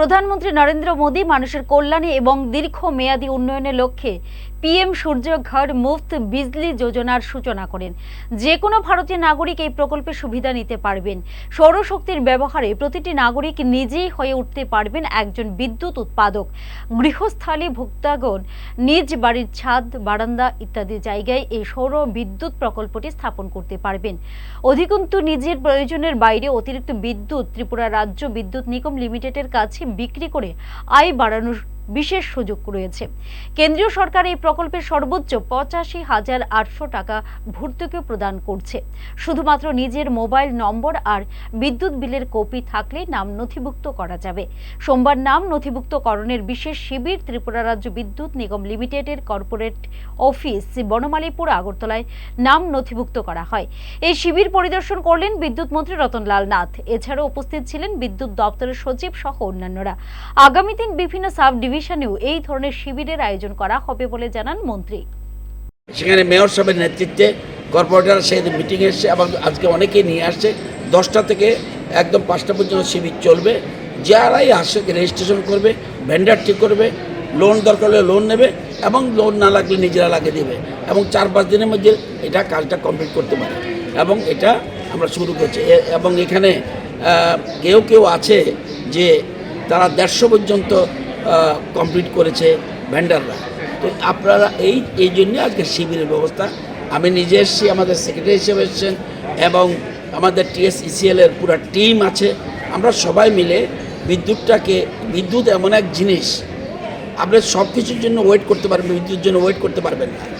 প্রধানমন্ত্রী নরেন্দ্র মোদী মানুষের কল্যাণে এবং দীর্ঘ দীর্ঘমেয়াদী উন্নয়নের লক্ষ্যে পিএম সূর্য ঘর মুফত বিজলি যোজনার সূচনা করেন। যে কোনো ভারতীয় নাগরিক এই প্রকল্পের সুবিধা নিতে পারবেন। সৌরশক্তির ব্যবহারে প্রতিটি নাগরিক নিজেই হয়ে উঠতে পারবেন একজন বিদ্যুৎ উৎপাদক। গৃহস্থালী ভোক্তাগণ নিজ বাড়ির ছাদ, বারান্দা ইত্যাদি জায়গায় এই সৌর বিদ্যুৎ প্রকল্পটি স্থাপন করতে পারবেন। অধিকন্তু নিজের প্রয়োজনের বাইরে অতিরিক্ত বিদ্যুৎ, ত্রিপুরা রাজ্য বিদ্যুৎ নিগম লিমিটেডের কাছে বিক্রি করে আয় বাড়ানোর বিশেষ সুযোগ রয়েছে। কেন্দ্রীয় সরকার এই প্রকল্পের সর্বোচ্চ পঁচাশি হাজার আটশো টাকা ভর্তুকি প্রদান করছে। শুধুমাত্র নিজের মোবাইল নম্বর আর বিদ্যুৎ বিলের কপি থাকলে নাম নথিভুক্ত করা যাবে। সোমবার নাম নথিভুক্তকরণের বিশেষ শিবির ত্রিপুরা রাজ্য বিদ্যুৎ নিগম লিমিটেডের কর্পোরেট অফিস বনমালীপুর, আগরতলায় নাম নথিভুক্ত করা হয়। এই শিবির পরিদর্শন করলেন বিদ্যুৎ মন্ত্রী রতনলাল নাথ। এছাড়াও উপস্থিত ছিলেন বিদ্যুৎ দপ্তরের সচিব সহ অন্যান্যরা। আগামী দিন বিভিন্ন সাব ডিভিশনেও এই ধরনের শিবিরের আয়োজন করা হবে বলে জানান মন্ত্রী। সেখানে মেয়র সাহেবের নেতৃত্বে কর্পোরেটর সেই মিটিং এসছে এবং আজকে অনেকেই নিয়ে আসছে। দশটা থেকে একদম পাঁচটা পর্যন্ত শিবির চলবে। যারাই আসে রেজিস্ট্রেশন করবে ভেন্ডার ঠিক করবে লোন দরকার হলে লোন নেবে এবং লোন না লাগলে নিজেরা লাগিয়ে দেবে এবং চার পাঁচ দিনের মধ্যে এটা কাজটা কমপ্লিট করতে পারে এবং এটা আমরা শুরু করছি। এবং এখানে কেউ কেউ আছে যে তারা দেড়শো পর্যন্ত কমপ্লিট করেছে ভেন্ডাররা তো আপনারা এই এই জন্যে আজকে শিবিরের ব্যবস্থা। আমি নিজে এসেছি, আমাদের সেক্রেটারি হিসেবে এসেছেন এবং আমাদের টিএস ইসিএলের পুরো টিম আছে। আমরা সবাই মিলে বিদ্যুৎটাকে, বিদ্যুৎ এমন এক জিনিস, আপনি সব কিছুর জন্য ওয়েট করতে পারবেন বিদ্যুৎ জন্য ওয়েট করতে পারবেন না।